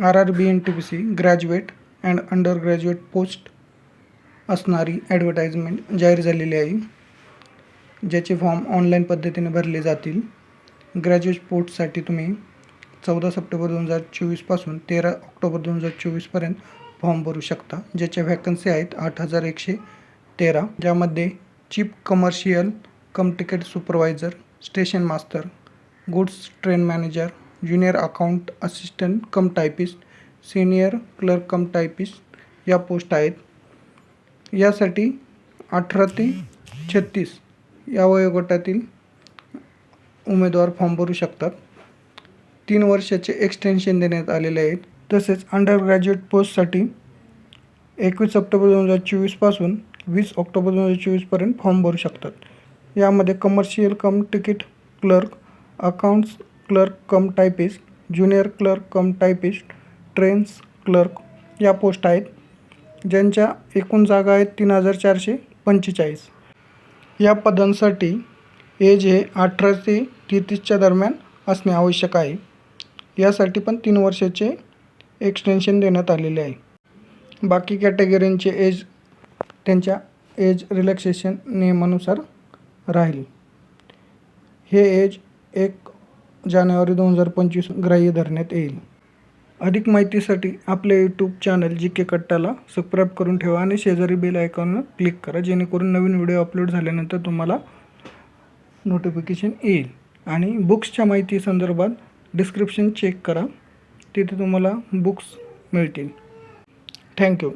R R B N T P C graduate and undergraduate post असणारी advertisement जाहीर झालेली आहे. ज्याचे फॉर्म ऑनलाईन पद्धतीने भरले जातील. ग्रॅज्युएट पोस्टसाठी तुम्ही चौदा सप्टेंबर दोन हजार चोवीसपासून तेरा ऑक्टोबर दोन हजार चोवीसपर्यंत फॉर्म भरू शकता. ज्याच्या व्हॅकन्सी आहेत आठ हजार एकशे तेरा. ज्यामध्ये chief commercial cum ticket supervisor station master goods train manager junior account assistant cum typist senior clerk cum typist या पोस्ट आहेत. यासाठी अठरा ते छत्तीस या वयोगटातील उमेदवार फॉर्म भरू शकतात. तीन वर्षाचे एक्सटेन्शन देण्यात आलेले आहेत. तसेच अंडर ग्रॅज्युएट पोस्टसाठी एकवीस ऑक्टोबर दोन हजार चोवीसपासून वीस ऑक्टोबर दोन हजार चोवीसपर्यंत फॉर्म भरू शकतात. यामध्ये commercial cum ticket clerk accounts clerk cum typist junior clerk cum typist trains clerk या पोस्ट आहेत ज्यांच्या एकूण जागा आहेत तीन हजार चारशे पंचेचाळीस. या पदांसाठी एज हे अठरा ते तेहतीसच्या दरम्यान असणे आवश्यक आहे. यासाठी पण तीन वर्षाचे एक्सटेन्शन देण्यात आलेले आहे. बाकी कॅटेगरींचे एज त्यांच्या एज रिलॅक्सेशन नियमानुसार राहील. हे एज एक जानेवारी दोन हजार पंचवीस ग्राह्य धरण्यात येईल. अधिक माहितीसाठी आपल्या यूट्यूब चॅनल जी के कट्टाला सबस्क्राईब करून ठेवा आणि शेजारी बेल आयकॉनवर क्लिक करा जेणेकरून नवीन व्हिडिओ अपलोड झाल्यानंतर तुम्हाला नोटिफिकेशन येईल. आणि बुक्सच्या माहिती संदर्भात डिस्क्रिप्शन चेक करा तिथे तुम्हाला बुक्स मिळतील. थँक्यू